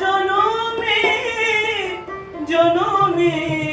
জনমে জনমে